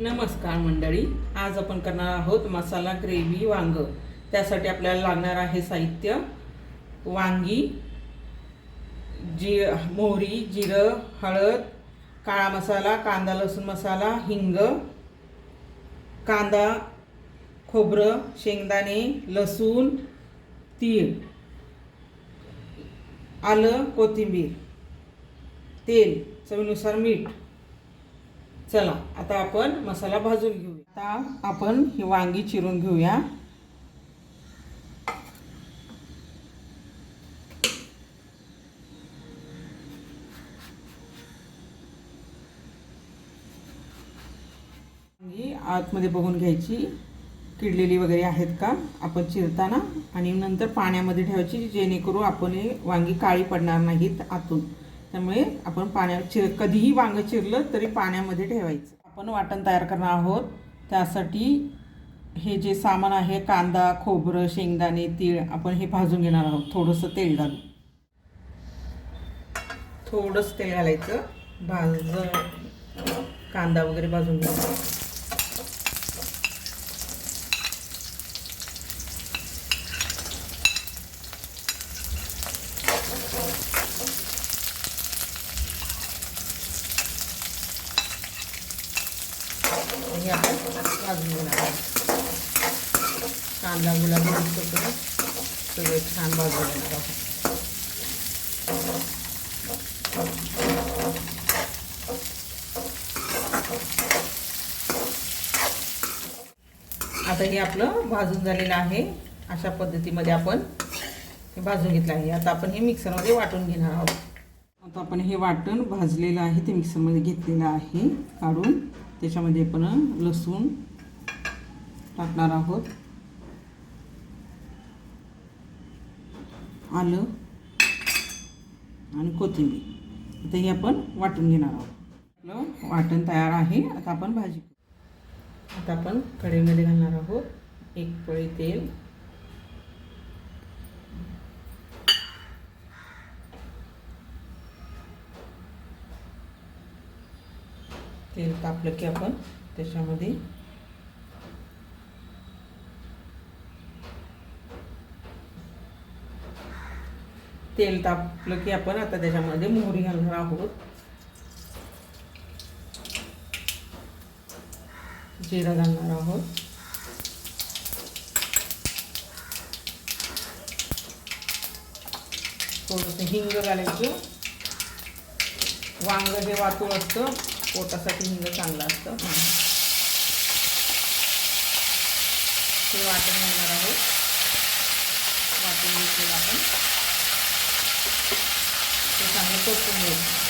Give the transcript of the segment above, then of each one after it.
नमस्कार मंडळी आज आपण करणार आहोत मसाला ग्रेव्ही वांग. त्यासाठी आपल्याला लागणार आहे साहित्य वांगी जी मोहरी जिरं हळद काळा मसाला कांदा लसूण मसाला हिंग कांदा खोबरं शेंगदाणे लसूण तीळ आलं कोथिंबीर तेल चवीनुसार मीठ. चला आता आपण मसाला भाजून घेऊया. आता आपण ही वांगी चिरून घेऊया. वांगी आतमध्ये बघून घ्यायची. किडलेली वगैरे आहेत का? आपण चिरताना आणि नंतर पाण्यामध्ये ठेवायची जेणेकरून आपण हे वांगी काळी पडणार नाहीत आतून. त्यामुळे आपण पाण्यात चिर कधीही वांगं चिरलं तरी पाण्यामध्ये ठेवायचं. आपण वाटण तयार करणार आहोत. त्यासाठी हे जे सामान आहे कांदा खोबरं शेंगदाणे तीळ आपण हे भाजून घेणार आहोत. थोडंसं तेल घालून. थोडंसं तेल घालायचं. भाज कांदा वगैरे भाजून घ्यायचं हे आपण भाजून घेणार आहोत कांदा गुलाबी दिसतो सगळे छान भाजून घेणार आहोत आता हे आपलं भाजून झालेलं आहे. अशा पद्धतीमध्ये आपण हे भाजून घेतलं आहे. आता आपण हे मिक्सरमध्ये वाटून घेणार आहोत. आता आपण हे वाटण भाजलेलं आहे ते मिक्सरमध्ये घेतलेलं आहे. काढून त्याच्यामध्ये आपण लसूण टाकणार आहोत. आलं आणि कोथिंबीर. आता हे आपण वाटून घेणार आहोत. आपलं वाटण तयार आहे. आता आपण भाजी आता आपण कढईमध्ये घालणार आहोत एक पळी तेल. तेल तापलं की आपण त्याच्यामध्ये तेल तापलं की आपण आता त्याच्यामध्ये मोहरी घालणार आहोत. जिरं घालणार आहोत. थोडंसं हिंग घालायचं. वांग हे वातूळ असतं पोटासाठी हिंग चांगलं असतं. हे वाटण घालणार आहोत. वाटून घेतलेलं आपण. ते चांगलं परतून घ्यायचं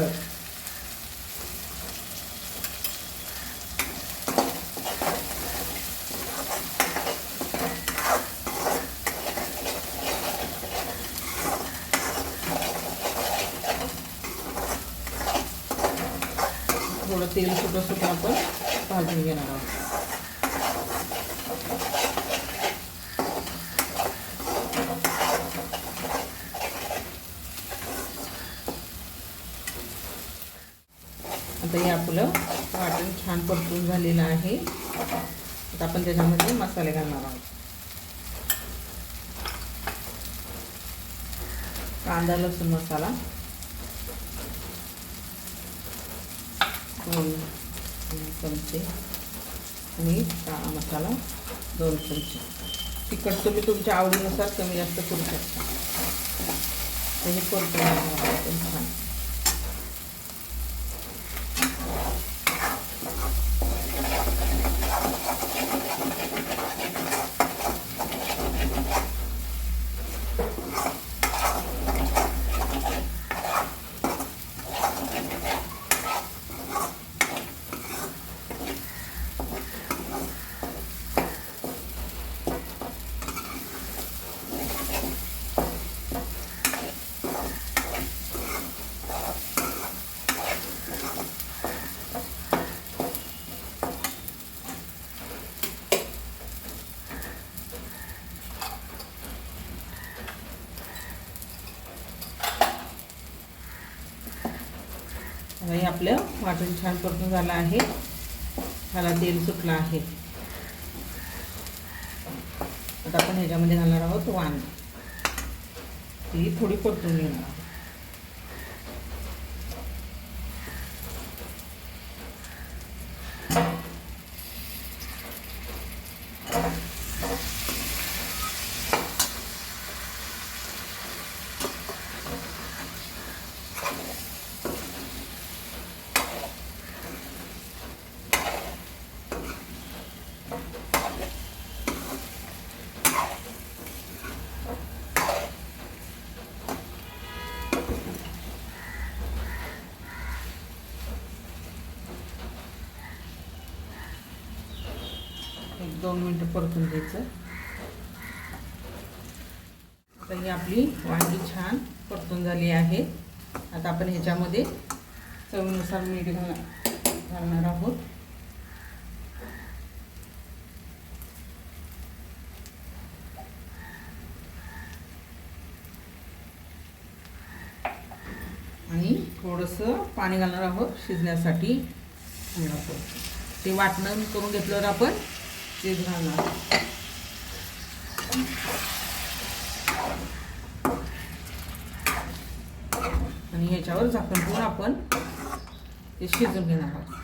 घालणार आहोत हळद थोडं तेल सुटं सुटं आपण भाजून घेणार आहोत दही हे आपलं वाटण छान परतून झालेलं आहे. आता आपण त्याच्यामध्ये मसाले घालणार आहोत. कांदा लसूण मसाला. दोन चमचे आणि काळा मसाला दोन चमचे. तिखट तुम्ही तुमच्या आवडीनुसार कमी जास्त करू शकता. हे परतून छान. हे आपलं वाटण छान परतून झालं आहे. ह्याला तेल सुटलं आहे. आता आपण ह्याच्यामध्ये घालणार आहोत वांग. ती थोडी परतून घेणार आहोत एक दोन मिनटं परतून द्यायचं आता ही आपली वांगी छान परतून झाली आहे. आता आपण ह्याच्यामध्ये चवीनुसार मीठ घाल घालणार आहोत. आणि थोडंसं पाणी घालणार आहोत शिजण्यासाठी. ते वाटणं करून घेतल्यावर आपण ते राहणार आणि ह्याच्यावर झाकण ठेवून आपण ते शिजून घेणार आहोत.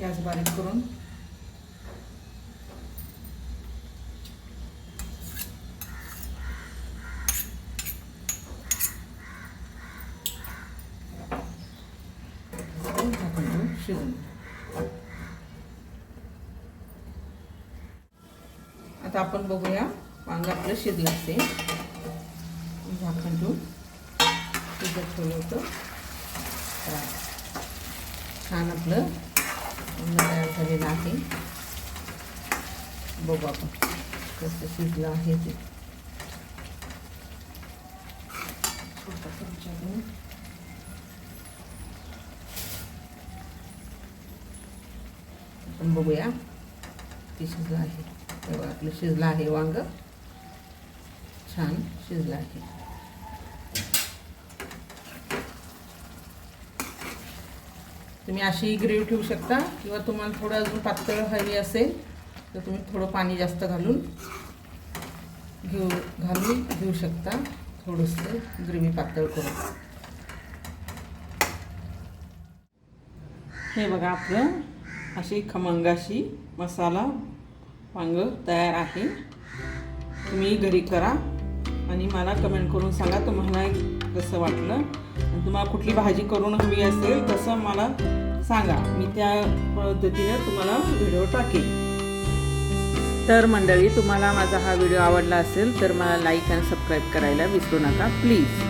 गॅस बारीक करून झाकण ठेवून शिजून घ्या. आता आपण बघूया वांग आपलं शिजलं ते झाकण ठेवून शिजत ठेवलं होतं. छान आपलं तयार झालेलं आहे. बघू आपण कसं शिजलं आहे ते. आपण बघूया. ते शिजलं आहे. तेव्हा आपलं शिजलं आहे वांग. छान शिजलं आहे. तुम्ही अशी ग्रेव्ही ठेवू शकता किंवा तुम्हाला थोडं अजून पातळ हवी असेल तर तुम्ही थोडं पाणी जास्त घालून घेऊ घालून घेऊ शकता. थोडंसं ग्रेव्ही पातळ करून. हे बघा आपलं अशी खमंगाशी मसाला वांग तयार आहे. तुम्ही घरी करा आणि मला कमेंट करून सांगा तुम्हाला कसं वाटलं. आणि तुम्हाला कुठली भाजी करून हवी असेल तसं मला सांगा. मी त्या पद्धतीने तुम्हाला व्हिडिओ टाकेन. तर मंडळी तुम्हाला माझा हा व्हिडिओ आवडला असेल तर मला लाईक आणि सबस्क्राईब करायला विसरू नका प्लीज